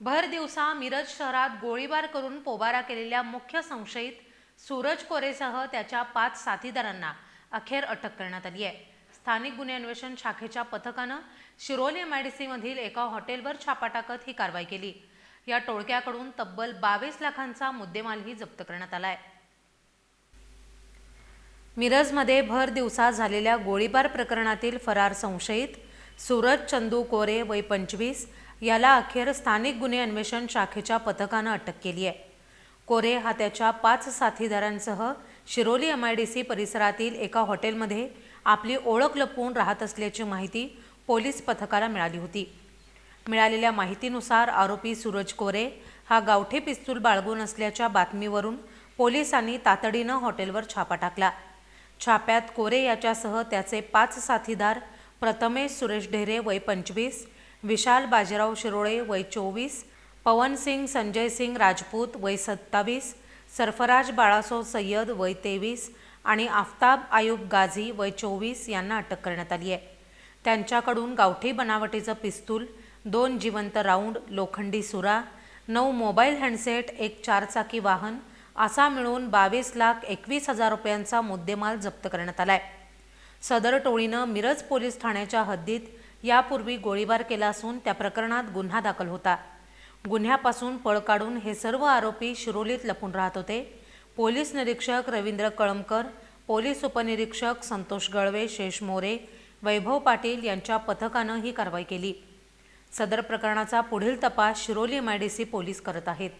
भर दिवसा मिरज शहरात गोळीबार करून पोबारा केलेल्या मुख्य संशयित सूरज कोरेसह त्याच्या पाच साथीदारांना अखेर अटक करण्यात आली आहे. स्थानिक गुन्हे अन्वेषण शाखेच्या पथकानं शिरोली एम आय डी सीमधील एका हॉटेलवर छापा टाकत ही कारवाई केली. या टोळक्याकडून तब्बल बावीस लाखांचा मुद्देमालही जप्त करण्यात आलाय मिरजमध्ये भर दिवसा झालेल्या गोळीबार प्रकरणातील फरार संशयित सूरज चंदू कोरे वय पंचवीस याला अखेर स्थानिक गुन्हे अन्वेषण शाखेच्या पथकानं अटक केली आहे. कोरे हा त्याच्या पाच साथीदारांसह Shiroli M I D C परिसरातील एका हॉटेलमध्ये आपली ओळख लपवून राहत असल्याची माहिती पोलीस पथकाला मिळाली होती. मिळालेल्या माहितीनुसार आरोपी सूरज कोरे हा गावठी पिस्तूल बाळगून असल्याच्या बातमीवरून पोलिसांनी तातडीनं हॉटेलवर छापा टाकला. छाप्यात कोरे याच्यासह त्याचे पाच साथीदार प्रथमेश सुरेश ढेरे वय पंचवीस विशाल बाजीराव शिरोळे वय चोवीस पवन सिंग संजय सिंग राजपूत वय सत्तावीस सरफराज बाळासो सय्यद वय तेवीस आणि आफताब आयुब गाझी वय चोवीस यांना अटक करण्यात आली आहे. त्यांच्याकडून गावठी बनावटीचं पिस्तूल दोन जिवंत राऊंड लोखंडी सुरा नऊ मोबाईल हँडसेट एक चारचाकी वाहन असा मिळून बावीस लाख एकवीस हजार रुपयांचा मुद्देमाल जप्त करण्यात आला आहे सदर टोळीनं मिरज पोलीस ठाण्याच्या हद्दीत यापूर्वी गोळीबार केला असून त्या प्रकरणात गुन्हा दाखल होता. गुन्ह्यापासून पळ काढून हे सर्व आरोपी शिरोलीत लपून राहत होते. पोलीस निरीक्षक रवींद्र कळमकर पोलीस उपनिरीक्षक संतोष गळवे शेष मोरे वैभव पाटील यांच्या पथकानं ही कारवाई केली. सदर प्रकरणाचा पुढील तपास शिरोली एम पोलीस करत आहेत.